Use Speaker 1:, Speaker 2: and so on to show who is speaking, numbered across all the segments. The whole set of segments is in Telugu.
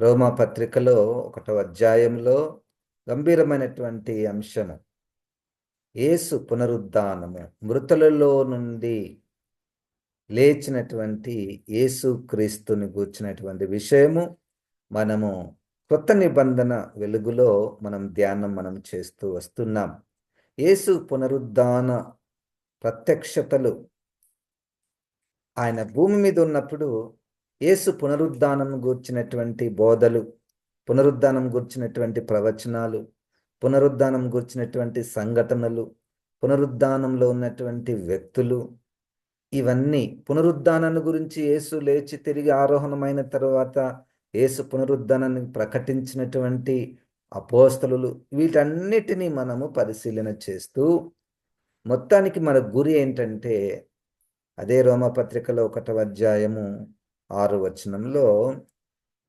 Speaker 1: రోమా పత్రికలో ఒకటో అధ్యాయంలో గంభీరమైనటువంటి అంశము. యేసు పునరుద్ధానము. మృతులలో నుండి లేచినటువంటి యేసు క్రీస్తుని గూర్చినటువంటి విషయము మనము కొత్త నిబంధన వెలుగులో మనం ధ్యానం మనం చేస్తూ వస్తున్నాం. యేసు పునరుద్ధాన ప్రత్యక్షతలు ఆయన భూమి మీద ఉన్నప్పుడు యేసు పునరుద్ధానం గూర్చినటువంటి బోధలు పునరుద్ధానం గూర్చినటువంటి ప్రవచనాలు పునరుద్ధానం గూర్చినటువంటి సంఘటనలు పునరుద్ధానంలో ఉన్నటువంటి వ్యక్తులు ఇవన్నీ పునరుద్ధానాన్ని గురించి యేసు లేచి తిరిగి ఆరోహణమైన తర్వాత యేసు పునరుద్ధానాన్ని ప్రకటించినటువంటి అపోస్తలు వీటన్నిటినీ మనము పరిశీలన చేస్తూ మొత్తానికి మన గురి ఏంటంటే అదే రోమపత్రికలో ఒకటవ అధ్యాయము ఆరు వచనంలో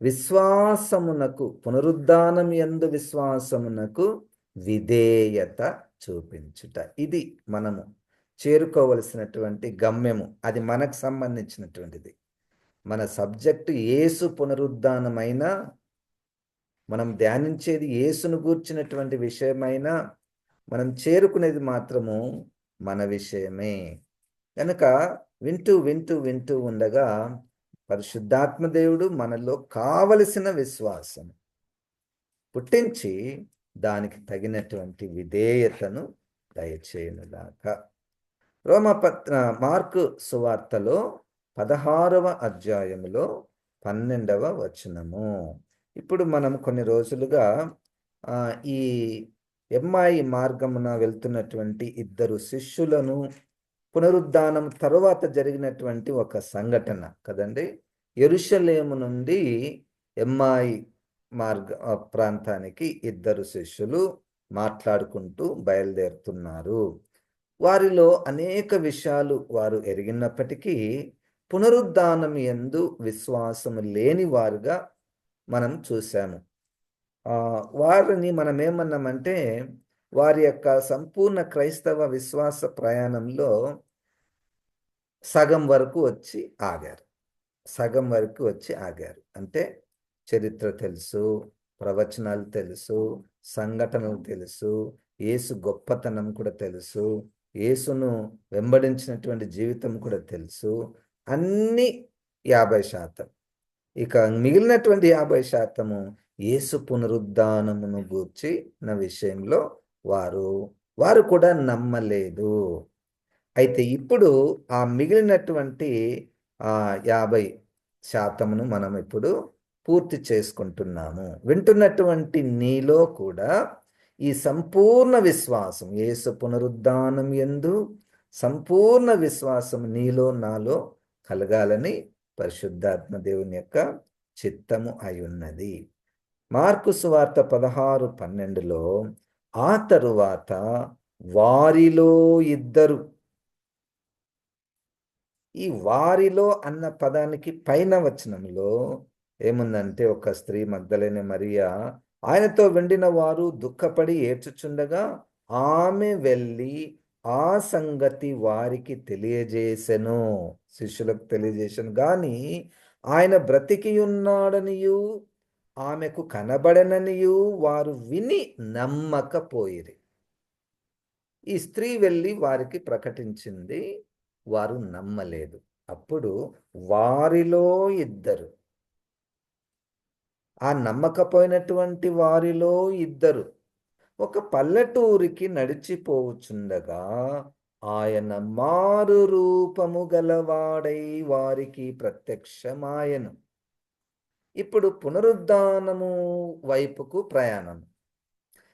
Speaker 1: విశ్వాసమునకు పునరుద్ధానం ఎందు విశ్వాసమునకు విధేయత చూపించుట. ఇది మనము చేరుకోవలసినటువంటి గమ్యము. అది మనకు సంబంధించినటువంటిది. మన సబ్జెక్టు ఏసు పునరుద్ధానమైనా మనం ధ్యానించేది ఏసును గూర్చినటువంటి విషయమైనా మనం చేరుకునేది మాత్రము మన విషయమే. కనుక వింటూ వింటూ వింటూ ఉండగా పరిశుద్ధాత్మదేవుడు మనలో కావలసిన విశ్వాసం పుట్టించి దానికి తగినటువంటి విధేయతను దయచేయునుగాక. రోమపత్ర మార్కు సువార్తలో పదహారవ అధ్యాయములో పన్నెండవ వచనము. ఇప్పుడు మనం కొన్ని రోజులుగా ఈ ఎమ్మాయి మార్గమున వెళ్తున్నటువంటి ఇద్దరు శిష్యులను పునరుద్ధానం తరువాత జరిగినటువంటి ఒక సంఘటన కదండి. ఎరుషలేము నుండి ఎమ్మాయి మార్గ ప్రాంతానికి ఇద్దరు శిష్యులు మాట్లాడుకుంటూ బయలుదేరుతున్నారు. వారిలో అనేక విషయాలు వారు ఎరిగినప్పటికీ పునరుద్ధానం ఎందు విశ్వాసము లేని వారుగా మనం చూశాము. వారిని మనం ఏమన్నామంటే వారి యొక్క సంపూర్ణ క్రైస్తవ విశ్వాస ప్రయాణంలో సగం వరకు వచ్చి ఆగారు. సగం వరకు వచ్చి ఆగారు. అంటే చరిత్ర తెలుసు ప్రవచనాలు తెలుసు సంఘటనలు తెలుసు ఏసు గొప్పతనం కూడా తెలుసు యేసును వెంబడించినటువంటి జీవితం కూడా తెలుసు. అన్ని యాభై శాతం. ఇక మిగిలినటువంటి యాభై శాతము యేసు పునరుద్ధానమును గూర్చి నా విషయంలో వారు వారు కూడా నమ్మలేదు. అయితే ఇప్పుడు ఆ మిగిలినటువంటి యాభై శాతమును మనం ఇప్పుడు పూర్తి చేసుకుంటున్నాము. వింటున్నటువంటి నీలో కూడా ఈ సంపూర్ణ విశ్వాసం యేసు పునరుద్ధానం ఎందు సంపూర్ణ విశ్వాసం నీలో నాలో కలగాలని పరిశుద్ధాత్మ దేవుని యొక్క చిత్తము అయి ఉన్నది. మార్కు సువార్త పదహారు పన్నెండులో ఆ తరువాత వారిలో ఇద్దరు. ఈ వారిలో అన్న పదానికి పైన వచనంలో ఏముందంటే ఒక స్త్రీ మగ్ధలేని మరియా ఆయనతో వెండిన వారు దుఃఖపడి ఏడ్చుచుండగా ఆమె వెళ్ళి ఆ సంగతి వారికి తెలియజేసెను. శిష్యులకు తెలియజేసను. కానీ ఆయన బ్రతికి ఉన్నాడనియు ఆమెకు కనబడననియు వారు విని నమ్మకపోయిరి. ఈ స్త్రీ వెళ్ళి వారికి ప్రకటించింది వారు నమ్మలేదు. అప్పుడు వారిలో ఇద్దరు. ఆ నమ్మకపోయినటువంటి వారిలో ఇద్దరు. ఒక పల్లెటూరికి నడిచిపోవుచుండగా ఆయన మారు రూపము గలవాడై వారికి ప్రత్యక్షమాయను. ఇప్పుడు పునరుద్ధానము వైపుకు ప్రయాణం.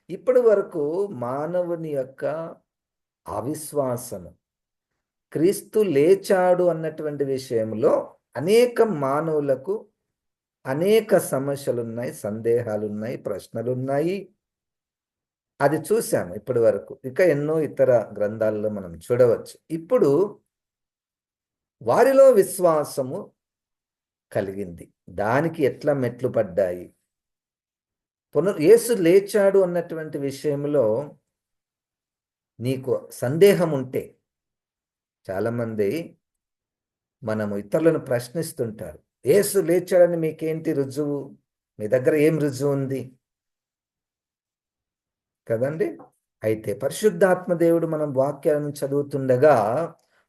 Speaker 1: ఇప్పటి వరకు మానవుని యొక్క అవిశ్వాసము క్రీస్తు లేచాడు అన్నటువంటి విషయంలో అనేక మానవులకు అనేక సమస్యలున్నాయి సందేహాలున్నాయి ప్రశ్నలున్నాయి. అది చూశాము ఇప్పటి వరకు. ఇక ఎన్నో ఇతర గ్రంథాల్లో మనం చూడవచ్చు. ఇప్పుడు వారిలో విశ్వాసము కలిగింది. దానికి ఎట్లా మెట్లు పడ్డాయి? పునర్ యేసు లేచాడు అన్నటువంటి విషయంలో నీకు సందేహం ఉంటే చాలామంది మనము ఇతరులను ప్రశ్నిస్తుంటారు. యేసు లేచాడని మీకేంటి రుజువు? మీ దగ్గర ఏం రుజువు ఉంది? కదండి? అయితే పరిశుద్ధాత్మ దేవుడు మనం వాక్యాలను చదువుతుండగా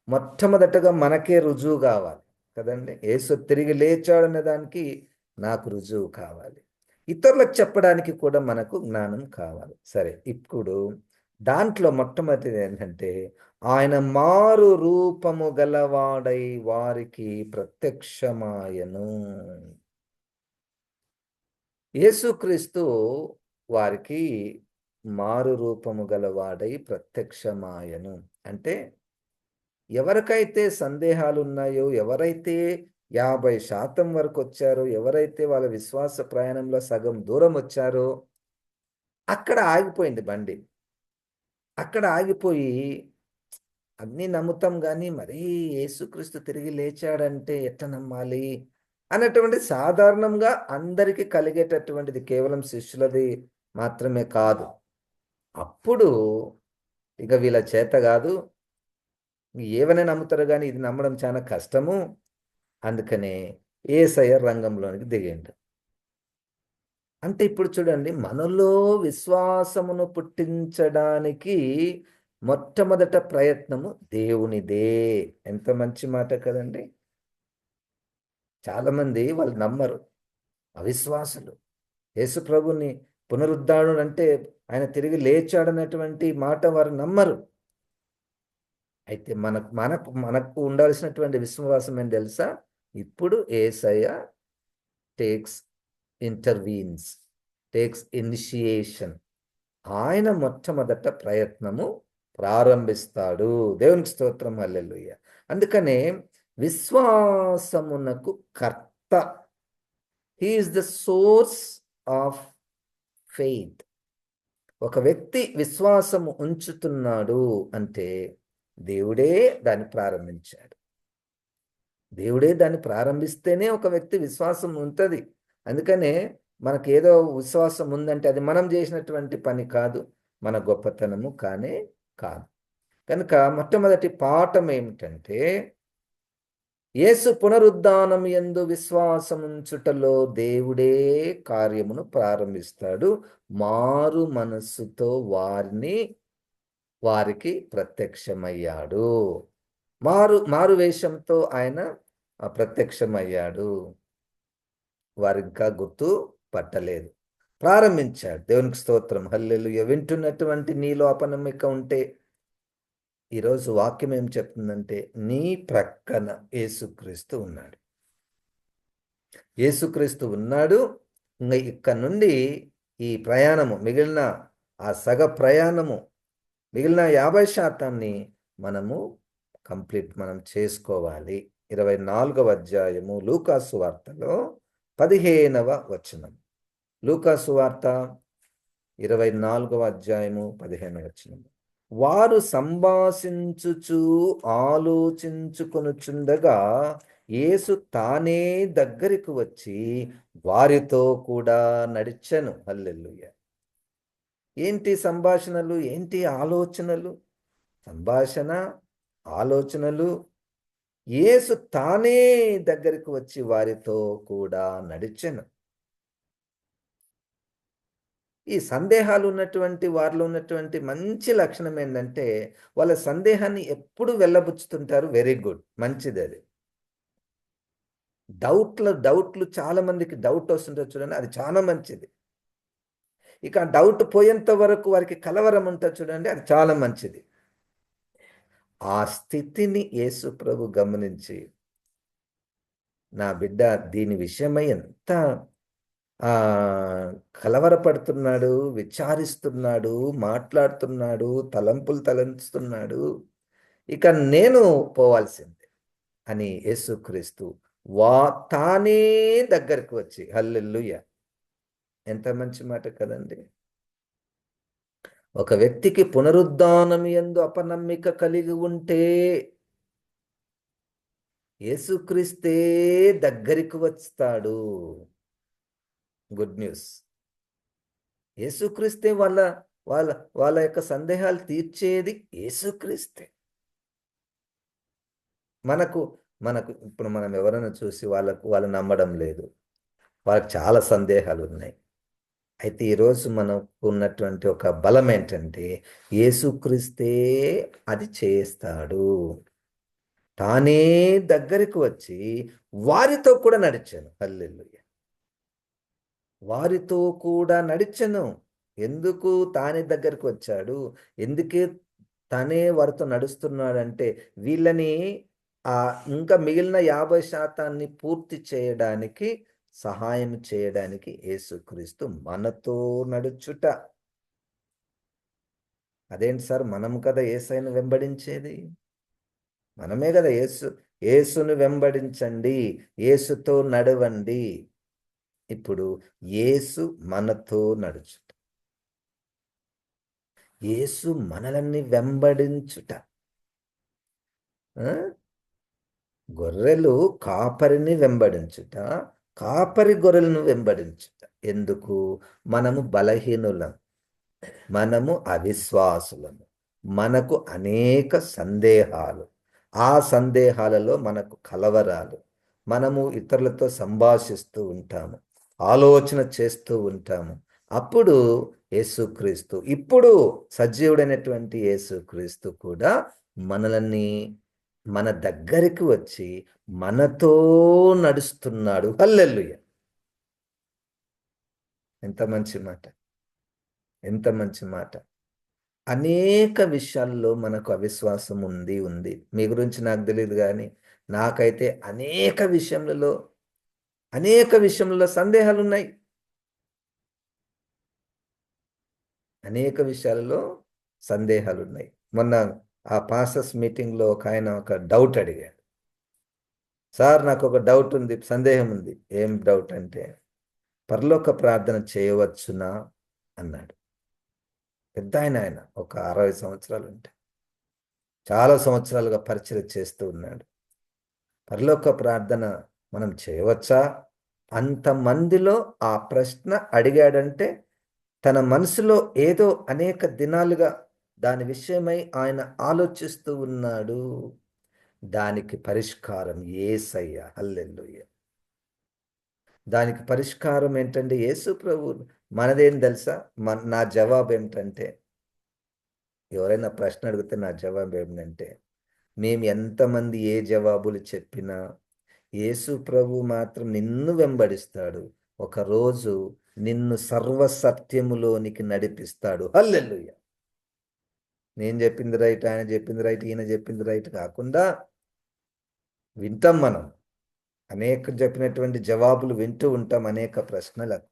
Speaker 1: మొట్టమొదటగా మనకే రుజువు కావాలి. కదండి? యేసు తిరిగి లేచాడనే దానికి నాకు రుజువు కావాలి. ఇతరులకు చెప్పడానికి కూడా మనకు జ్ఞానం కావాలి. సరే ఇప్పుడు దాంట్లో మొట్టమొదటిది ఏంటంటే ఆయన మారు రూపము గలవాడై వారికి ప్రత్యక్షమాయను. యేసుక్రీస్తు వారికి మారు రూపము గలవాడై ప్రత్యక్షమాయను. అంటే ఎవరికైతే సందేహాలు ఉన్నాయో ఎవరైతే యాభై శాతం వరకు వచ్చారో ఎవరైతే వాళ్ళ విశ్వాస ప్రయాణంలో సగం దూరం వచ్చారో అక్కడ ఆగిపోయింది బండి. అక్కడ ఆగిపోయి అన్నీ నమ్ముతాం కానీ మరీ యేసుక్రీస్తు తిరిగి లేచాడంటే ఎట్లా నమ్మాలి? అన్నటువంటి సాధారణంగా అందరికీ కలిగేటటువంటిది కేవలం శిష్యులది మాత్రమే కాదు. అప్పుడు ఇక వీళ్ళ చేత కాదు ఏవనే నమ్ముతారు కానీ ఇది నమ్మడం చాలా కష్టము. అందుకనే ఏసయ్య రంగంలోనికి దిగండి అంటే ఇప్పుడు చూడండి మనలో విశ్వాసమును పుట్టించడానికి మొట్టమొదట ప్రయత్నము దేవునిదే. ఎంత మంచి మాట కదండి. చాలామంది వాళ్ళు నమ్మరు. అవిశ్వాసులు. యేసు ప్రభుని పునరుద్ధాడు అంటే ఆయన తిరిగి లేచాడన్నటువంటి మాట వారు నమ్మరు. అయితే మనకు మనకు మనకు ఉండాల్సినటువంటి విశ్వాసం ఏం తెలుసా? ఇప్పుడు Yesayya takes intervenes takes initiation. ఆయన మొట్టమొదట ప్రయత్నము ప్రారంభిస్తాడు. దేవునికి స్తోత్రం అల్లెలుయ్య అందుకనే విశ్వాసమునకు కర్త. He is the source of faith ఒక వ్యక్తి విశ్వాసము ఉంచుతున్నాడు అంటే దేవుడే దాన్ని ప్రారంభించాడు. దేవుడే దాన్ని ప్రారంభిస్తేనే ఒక వ్యక్తి విశ్వాసం ఉంటుంది. అందుకనే మనకు ఏదో విశ్వాసం ఉందంటే అది మనం చేసినటువంటి పని కాదు మన గొప్పతనము కానే కాదు. కనుక మొట్టమొదటి పాఠం ఏమిటంటే యేసు పునరుద్ధానం ఎందు విశ్వాసముంచుటలో దేవుడే కార్యమును ప్రారంభిస్తాడు. మారు మనస్సుతో వారిని వారికి ప్రత్యక్షమయ్యాడు. మారు మారు వేషంతో ఆయన ప్రత్యక్షమయ్యాడు. వారు ఇంకా గుర్తు పట్టలేదు. ప్రారంభించాడు. దేవునికి స్తోత్రం. హల్లెలుయ. వింటున్నటువంటి నీలో అపనమ్మిక ఉంటే ఈరోజు వాక్యం ఏం చెప్తుందంటే నీ ప్రక్కన యేసుక్రీస్తు ఉన్నాడు. యేసుక్రీస్తు ఉన్నాడు. ఇంకా ఇక్కడ నుండి ఈ ప్రయాణము మిగిలిన ఆ సగ ప్రయాణము మిగిలిన యాభై శాతాన్ని మనము కంప్లీట్ మనం చేసుకోవాలి. ఇరవై నాలుగవ అధ్యాయము లూకాసు వార్తలో పదిహేనవ వచనం. లూకాసు వార్త ఇరవై నాలుగవ అధ్యాయము పదిహేనవ వచనం. వారు సంభాషించుచు ఆలోచించుకొనుచుండగా యేసు తానే దగ్గరికి వచ్చి వారితో కూడా నడిచెను. అల్లెల్లుయ్య ఏంటి సంభాషణలు? ఏంటి ఆలోచనలు? సంభాషణ ఆలోచనలు యేసు తానే దగ్గరికి వచ్చి వారితో కూడా నడిచెను. ఈ సందేహాలు ఉన్నటువంటి వారిలో ఉన్నటువంటి మంచి లక్షణం ఏంటంటే వాళ్ళ సందేహాన్ని ఎప్పుడు వెళ్ళబుచ్చుతుంటారు? Very good. మంచిది అది. డౌట్ల డౌట్లు చాలా మందికి డౌట్ వస్తుంటారు చూడండి. అది చాలా మంచిది. ఇక డౌట్ పోయేంత వరకు వారికి కలవరం ఉంటుంది చూడండి అది చాలా మంచిది. ఆ స్థితిని యేసు ప్రభు గమనించి నా బిడ్డ దీని విషయమై ఎంత కలవరపడుతున్నాడు విచారిస్తున్నాడు మాట్లాడుతున్నాడు తలంపులు తలంచుతున్నాడు ఇక నేను పోవాల్సిందే అని యేసుక్రీస్తు వా తానే దగ్గరకు వచ్చి హల్లెల్లుయ ఎంత మంచి మాట కదండి. ఒక వ్యక్తికి పునరుద్ధానం ఎందు అపనమ్మిక కలిగి ఉంటే యేసుక్రీస్తే దగ్గరికి వస్తాడు. Good news. యేసుక్రీస్తే వాళ్ళ వాళ్ళ వాళ్ళ యొక్క సందేహాలు తీర్చేది యేసుక్రీస్తే. మనకు మనకు ఇప్పుడు మనం ఎవరైనా చూసి వాళ్ళకు వాళ్ళు నమ్మడం లేదు. వాళ్ళకి చాలా సందేహాలు ఉన్నాయి. అయితే ఈరోజు మనకు ఉన్నటువంటి ఒక బలం ఏంటంటే యేసుక్రీస్తే అది చేస్తాడు. తానే దగ్గరికి వచ్చి వారితో కూడా నడిచాను. హల్లెలూయ. వారితో కూడా నడిచను. ఎందుకు తానే దగ్గరికి వచ్చాడు? ఎందుకే తనే వారితో నడుస్తున్నాడంటే వీళ్ళని ఆ ఇంకా మిగిలిన యాభై శాతాన్ని పూర్తి చేయడానికి సహాయం చేయడానికి యేసుక్రీస్తు మనతో నడుచుట. అదేంటి సార్? మనం కదా ఏసైను వెంబడించేది? మనమే కదా యేసు యేసును వెంబడించండి యేసుతో నడవండి. ఇప్పుడు యేసు మనతో నడుచుట. యేసు మనల్ని వెంబడించుట. గొర్రెలు కాపరిని వెంబడించుట. కాపరి గొర్రెలను వెంబడించుట ఎందుకు? మనము బలహీనులం. మనము అవిశ్వాసులము మనకు అనేక సందేహాలు. ఆ సందేహాలలో మనకు కలవరాలు. మనము ఇతరులతో సంభాషిస్తూ ఉంటాము. ఆలోచన చేస్తూ ఉంటాము. అప్పుడు యేసుక్రీస్తు ఇప్పుడు సజీవుడైనటువంటి యేసుక్రీస్తు కూడా మనల్ని మన దగ్గరికి వచ్చి మనతో నడుస్తున్నాడు. హల్లెల్లుయ ఎంత మంచి మాట. ఎంత మంచి మాట. అనేక విషయాల్లో మనకు అవిశ్వాసం ఉంది ఉంది. మీ గురించి నాకు తెలియదు కానీ నాకైతే అనేక విషయములలో అనేక విషయంలో సందేహాలు ఉన్నాయి అనేక విషయాలలో సందేహాలు ఉన్నాయి మొన్న ఆ పాసస్ మీటింగ్లో ఒక ఆయన ఒక డౌట్ అడిగాడు. సార్ నాకు ఒక డౌట్ ఉంది సందేహం ఉంది. ఏం డౌట్ అంటే పరలోక ప్రార్థన చేయవచ్చునా? అన్నాడు. పెద్ద ఆయన ఆయన ఒక అరవై సంవత్సరాలు ఉంటాయి చాలా సంవత్సరాలుగా పరిచయం చేస్తూ ఉన్నాడు. పరలోక ప్రార్థన మనం చేయవచ్చా? అంతమందిలో ఆ ప్రశ్న అడిగాడంటే తన మనసులో ఏదో అనేక దినాలుగా దాని విషయమై ఆయన ఆలోచిస్తూ ఉన్నాడు. దానికి పరిష్కారం ఏసయ్య. హల్లెలూయ. దానికి పరిష్కారం ఏంటంటే యేసు ప్రభు. మనదేం తెలుసా? మన నా జవాబు ఏమిటంటే ఎవరైనా ప్రశ్న అడిగితే నా జవాబు ఏమిటంటే మేము ఎంతమంది ఏ జవాబులు చెప్పినా యేసు ప్రభు మాత్రం నిన్ను వెంబడిస్తాడు. ఒకరోజు నిన్ను సర్వసత్యములోనికి నడిపిస్తాడు. హల్లెల్లుయ్య నేను చెప్పింది రైట్ ఆయన చెప్పింది రైట్ ఈయన చెప్పింది రైట్ కాకుండా వింటాం మనం. అనేక చెప్పినటువంటి జవాబులు వింటూ ఉంటాం అనేక ప్రశ్నలకు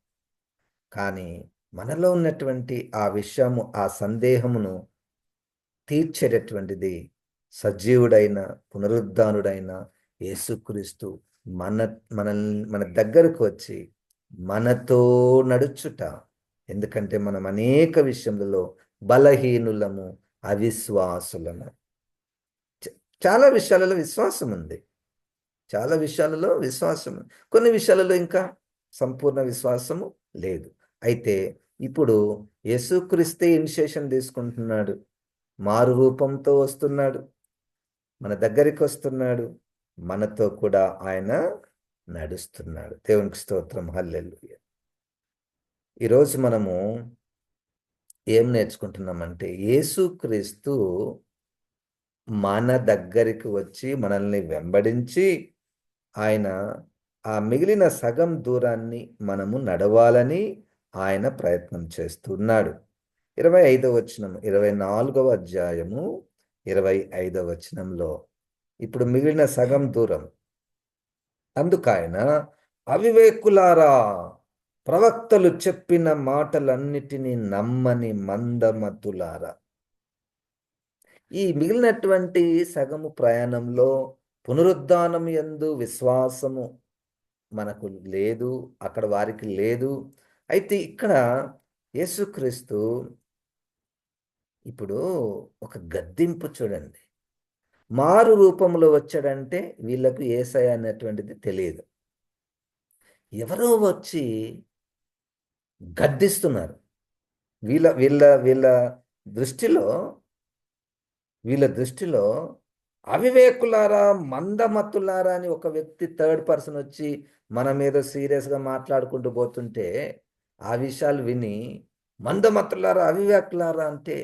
Speaker 1: కానీ మనలో ఉన్నటువంటి ఆ విషయము ఆ సందేహమును తీర్చేటటువంటిది సజీవుడైన పునరుద్ధానుడైన యేసుక్రీస్తు మన మనల్ని మన దగ్గరకు వచ్చి మనతో నడుచుట. ఎందుకంటే మనం అనేక విషయములలో బలహీనులము అవిశ్వాసులము. చ- చాలా విషయాలలో విశ్వాసం ఉంది చాలా విషయాలలో విశ్వాసం కొన్ని విషయాలలో ఇంకా సంపూర్ణ విశ్వాసము లేదు. అయితే ఇప్పుడు యేసుక్రీస్తే ఇనిషియేషన్ తీసుకుంటున్నాడు. మారు రూపంతో వస్తున్నాడు. మన దగ్గరికి వస్తున్నాడు. మనతో కూడా ఆయన నడుస్తున్నాడు. దేవునికి స్తోత్రం. హల్లెల్లు ఈరోజు మనము ఏం నేర్చుకుంటున్నామంటే యేసుక్రీస్తు మన దగ్గరికి వచ్చి మనల్ని వెంబడించి ఆయన ఆ మిగిలిన సగం దూరాన్ని మనము నడవాలని ఆయన ప్రయత్నం చేస్తున్నాడు. ఇరవై ఐదవ వచనం ఇరవై నాలుగవ అధ్యాయము ఇరవై ఐదవ వచనంలో ఇప్పుడు మిగిలిన సగం దూరం. అందుకైన అవివేకులారా ప్రవక్తలు చెప్పిన మాటలన్నిటినీ నమ్మని మందమతులారా. ఈ మిగిలినటువంటి సగము ప్రయాణంలో పునరుద్ధానం యందు విశ్వాసము మనకు లేదు అక్కడ వారికి లేదు. అయితే ఇక్కడ యేసుక్రీస్తు ఇప్పుడు ఒక గద్దింపు చూడండి. మారు రూపంలో వచ్చాడంటే వీళ్ళకు ఏసయ అనేటువంటిది తెలియదు. ఎవరో వచ్చి గద్దిస్తున్నారు. వీళ్ళ వీళ్ళ వీళ్ళ దృష్టిలో వీళ్ళ దృష్టిలో అవివేకులారా మందమత్తులారా అని ఒక వ్యక్తి థర్డ్ పర్సన్ వచ్చి మన మీద సీరియస్గా మాట్లాడుకుంటూ పోతుంటే ఆ విషయాలు విని మందమత్తులారా అవివేకులారా అంటే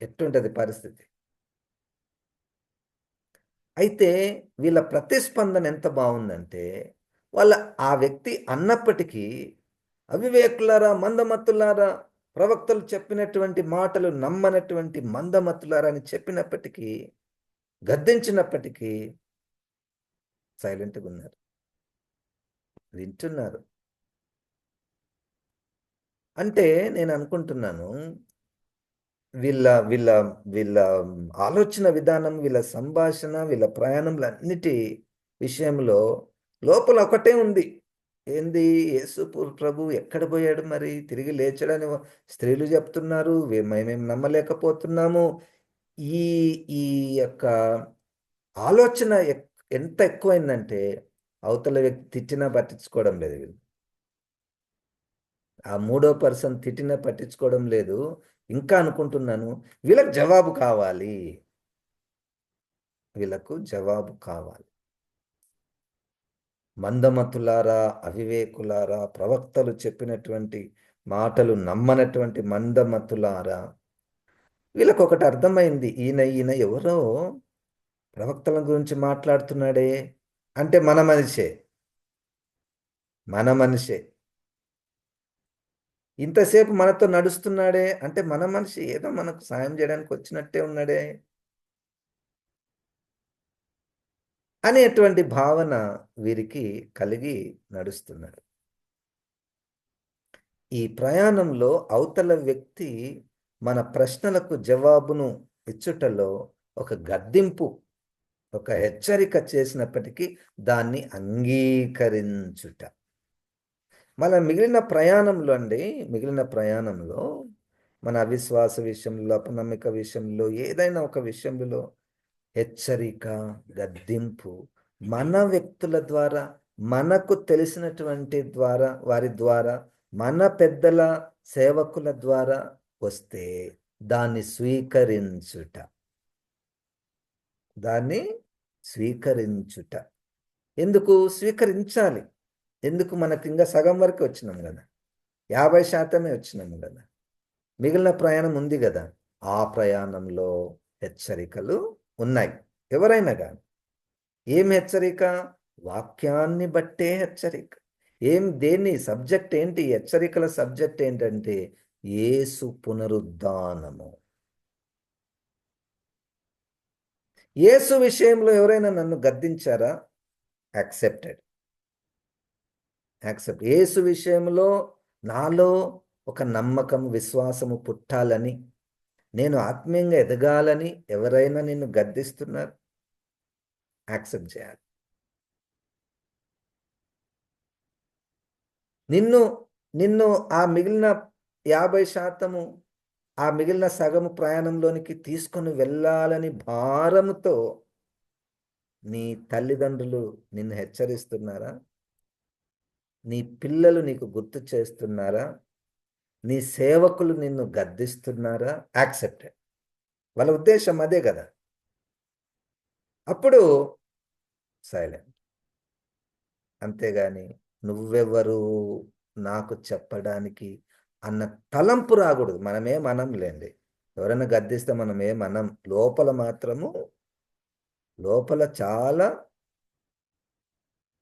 Speaker 1: ఎట్టుంటది పరిస్థితి? అయితే వీళ్ళ ప్రతిస్పందన ఎంత బాగుందంటే వాళ్ళ ఆ వ్యక్తి అన్నప్పటికీ అవివేకులారా మందమత్తులారా ప్రవక్తలు చెప్పినటువంటి మాటలు నమ్మనటువంటి మందమతులారని చెప్పినప్పటికీ గద్దించినప్పటికీ సైలెంట్గా ఉన్నారు. వింటున్నారు. అంటే నేను అనుకుంటున్నాను వీళ్ళ వీళ్ళ వీళ్ళ ఆలోచన విధానం వీళ్ళ సంభాషణ వీళ్ళ ప్రయాణంలో అన్నిటి విషయంలో లోపల ఒకటే ఉంది. ఏంది? యేసు ప్రభు ఎక్కడ పోయాడు మరి? తిరిగి లేచడని స్త్రీలు చెప్తున్నారు. మేమేం నమ్మలేకపోతున్నాము. ఈ ఈ యొక్క ఆలోచన ఎంత ఎక్కువైందంటే అవతల వ్యక్తి తిట్టినా పట్టించుకోవడం లేదు వీళ్ళు. ఆ మూడో పర్సన్ తిట్టినా పట్టించుకోవడం లేదు. ఇంకా అనుకుంటున్నాను వీళ్ళకు జవాబు కావాలి. వీళ్ళకు జవాబు కావాలి. మందమతులారా అవివేకులారా ప్రవక్తలు చెప్పినటువంటి మాటలు నమ్మనటువంటి మందమతులారా. వీళ్ళకు ఒకటి అర్థమైంది ఈయన ఈయన ఎవరో ప్రవక్తల గురించి మాట్లాడుతున్నాడే అంటే మన మనిషే. మన మనిషే. ఇంతసేపు మనతో నడుస్తున్నాడే అంటే మన మనిషి ఏదో మనకు సాయం చేయడానికి వచ్చినట్టే ఉన్నాడే. అనేటువంటి భావన వీరికి కలిగి నడుస్తున్నాడు ఈ ప్రయాణంలో అవతల వ్యక్తి మన ప్రశ్నలకు జవాబును ఇచ్చుటలో ఒక గద్దింపు ఒక హెచ్చరిక చేసినప్పటికీ దాన్ని అంగీకరించుట. మన మిగిలిన ప్రయాణంలో అండి మిగిలిన ప్రయాణంలో మన అవిశ్వాస విషయంలో అపనమ్మిక విషయంలో ఏదైనా ఒక విషయంలో హెచ్చరిక గద్దింపు మన వ్యక్తుల ద్వారా మనకు తెలిసినటువంటి ద్వారా వారి ద్వారా మన పెద్దల సేవకుల ద్వారా వస్తే దాన్ని స్వీకరించుట. దాన్ని స్వీకరించుట. ఎందుకు స్వీకరించాలి? ఎందుకు మనకి ఇంకా సగం వరకు వచ్చినాం కదా? యాభై శాతమే వచ్చినాము కదా? మిగిలిన ప్రయాణం ఉంది కదా? ఆ ప్రయాణంలో హెచ్చరికలు ఉన్నాయి. ఎవరైనా కానీ ఏం హెచ్చరిక? వాక్యాన్ని బట్టే హెచ్చరిక. ఏం దేన్ని సబ్జెక్ట్ ఏంటి? హెచ్చరికల సబ్జెక్ట్ ఏంటంటే ఏసు పునరుద్ధానము. ఏసు విషయంలో ఎవరైనా నన్ను గద్దించారా? యాక్సెప్టెడ్. యాక్సెప్ట్. ఏసు విషయంలో నాలో ఒక నమ్మకం విశ్వాసము పుట్టాలని నేను ఆత్మీయంగా ఎదగాలని ఎవరైనా నిన్ను గద్దిస్తున్నారు? యాక్సెప్ట్ చేయాలి. నిన్ను నిన్ను ఆ మిగిలిన యాభై శాతము ఆ మిగిలిన సగము ప్రయాణంలోనికి తీసుకొని వెళ్ళాలని భారముతో నీ తల్లిదండ్రులు నిన్ను హెచ్చరిస్తున్నారా? నీ పిల్లలు నీకు గుర్తు చేస్తున్నారా? నీ సేవకులు నిన్ను గద్దిస్తున్నారా? యాక్సెప్టెడ్ వాళ్ళ ఉద్దేశం అదే కదా. అప్పుడు సైలెంట్. అంతేగాని నువ్వెవరు? నాకు చెప్పడానికి అన్న తలంపు రాకూడదు. మనమే మనం లేండి. ఎవరైనా గద్దిస్తే మనమే మనం. లోపల మాత్రము లోపల చాలా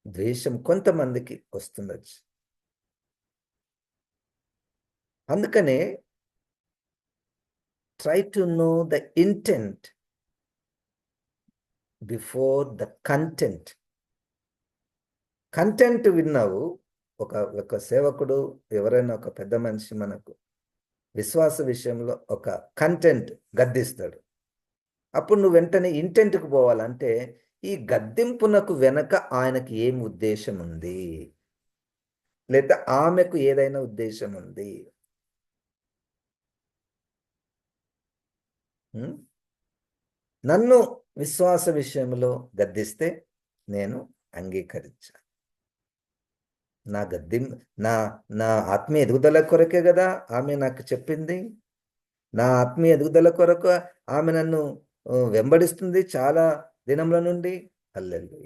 Speaker 1: ద్వేషం కొంతమందికి వస్తుండొచ్చు. అందుకనే try to know the intent before the content content విన్నావు? ఒక ఒక సేవకుడు ఎవరైనా ఒక పెద్ద మనిషి మనకు విశ్వాస విషయంలో ఒక కంటెంట్ గద్దిస్తాడు. అప్పుడు నువ్వు వెంటనే ఇంటెంట్కి పోవాలంటే ఈ గద్దింపునకు వెనక ఆయనకి ఏం ఉద్దేశం ఉంది? లేదా ఆమెకు ఏదైనా ఉద్దేశం ఉంది? నన్ను విశ్వాస విషయంలో గద్దిస్తే నేను అంగీకరించా నా గద్ది నా నా ఆత్మీయ ఎదుగుదల కొరకే కదా ఆమె నాకు చెప్పింది. నా ఆత్మీయ ఎదుగుదల కొరకు ఆమె నన్ను వెంబడిస్తుంది చాలా దినముల నుండి. అల్లెల్లు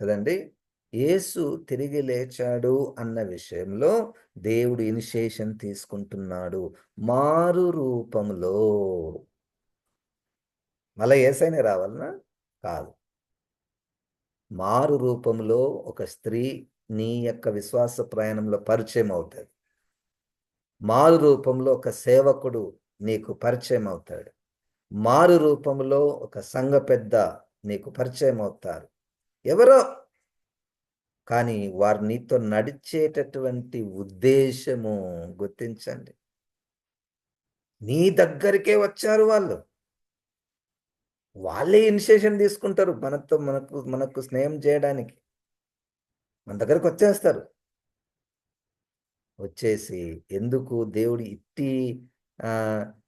Speaker 1: కదండి? యేసు తిరిగి లేచాడు అన్న విషయంలో దేవుడు ఇనిషియేషన్ తీసుకుంటున్నాడు. మారు రూపంలో. మళ్ళా ఏసైనా రావాలనా? కాదు. మారు రూపంలో ఒక స్త్రీ నీ యొక్క విశ్వాస ప్రయాణంలో పరిచయం అవుతుంది మారు రూపంలో ఒక సేవకుడు నీకు పరిచయం అవుతాడు. మారు రూపంలో ఒక సంఘ పెద్ద నీకు పరిచయం అవుతారు. ఎవరో కానీ వారు నీతో నడిచేటటువంటి ఉద్దేశము గుర్తించండి. నీ దగ్గరికే వచ్చారు వాళ్ళు. వాళ్ళే ఇనిషియేషన్ తీసుకుంటారు మనతో మనకు మనకు స్నేహం చేయడానికి. మన దగ్గరకు వచ్చేస్తారు. వచ్చేసి ఎందుకు దేవుడు ఇట్టి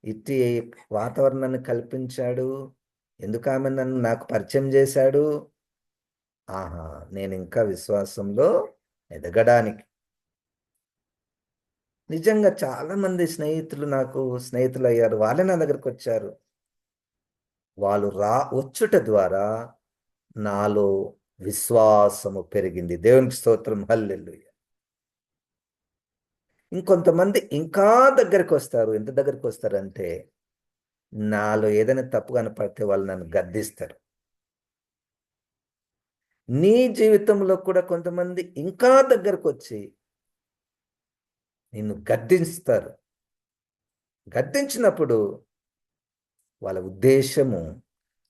Speaker 1: ఇట్టి వాతావరణాన్ని కల్పించాడు? ఎందుకు ఆమె నన్ను నాకు పరిచయం చేశాడు? ఆహా నేను ఇంకా విశ్వాసంలో ఎదగడానికి. నిజంగా చాలా మంది స్నేహితులు నాకు స్నేహితులు అయ్యారు వాళ్ళే నా దగ్గరకు వచ్చారు వాళ్ళు రా వచ్చుట ద్వారా నాలో విశ్వాసము పెరిగింది. దేవునికి స్తోత్రం హల్లెల్లు ఇంకొంతమంది ఇంకా దగ్గరికి వస్తారు ఎంత దగ్గరికి వస్తారంటే నాలో ఏదైనా తప్పు కనపడితే వాళ్ళు నన్ను గద్దిస్తారు. నీ జీవితంలో కూడా కొంతమంది ఇంకా దగ్గరకు వచ్చి నిన్ను గద్దించుతారు. గద్దించినప్పుడు వాళ్ళ ఉద్దేశము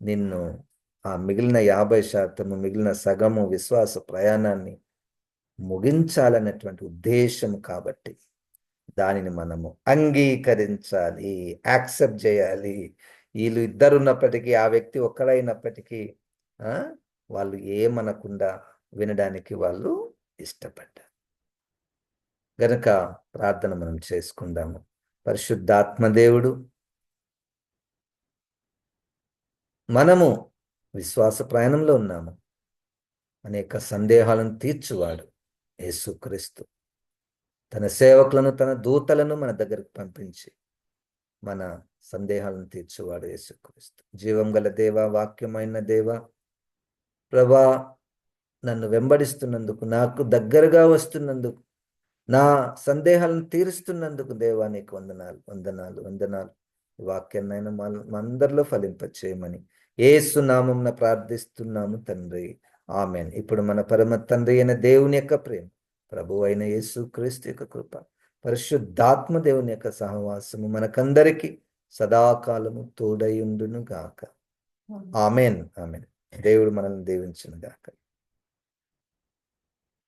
Speaker 1: నిన్ను ఆ మిగిలిన యాభై శాతము మిగిలిన సగము విశ్వాస ప్రయాణాన్ని ముగించాలన్నటువంటి ఉద్దేశం కాబట్టి దానిని మనము అంగీకరించాలి యాక్సెప్ట్ చేయాలి. వీళ్ళు ఇద్దరు ఉన్నప్పటికీ ఆ వ్యక్తి ఒక్కడైనప్పటికీ వాళ్ళు ఏమనకుండా వినడానికి వాళ్ళు ఇష్టపడ్డారు. గనక ప్రార్థన మనం చేసుకుందాము. పరిశుద్ధాత్మదేవుడు మనము విశ్వాస ప్రయాణంలో ఉన్నాము. అనేక సందేహాలను తీర్చువాడు యేసుక్రీస్తు. తన సేవకులను తన దూతలను మన దగ్గరకు పంపించి మన సందేహాలను తీర్చువాడు యేసుక్రీస్తు. జీవం గల దేవ వాక్యమైన దేవ ప్రభా నన్ను వెంబడిస్తున్నందుకు నాకు దగ్గరగా వస్తున్నందుకు నా సందేహాలను తీరుస్తున్నందుకు దేవా నీకు వందనాలు వందనాలు వందనాలు. ఈ వాక్యాన్నైనా మా అందరిలో ఫలింపచేయమని ఏసు నామంన ప్రార్థిస్తున్నాము తండ్రి. ఆమెన్. ఇప్పుడు మన పరమ తండ్రి అయిన దేవుని యొక్క ప్రేమ ప్రభు అయిన యేసు క్రీస్తు యొక్క కృప పరిశుద్ధాత్మ దేవుని యొక్క సహవాసము మనకందరికి సదాకాలము తోడై ఉండును గాక ఆమెన్. ఆమెన్. దేవుడు మనల్ని దీవించును గాక.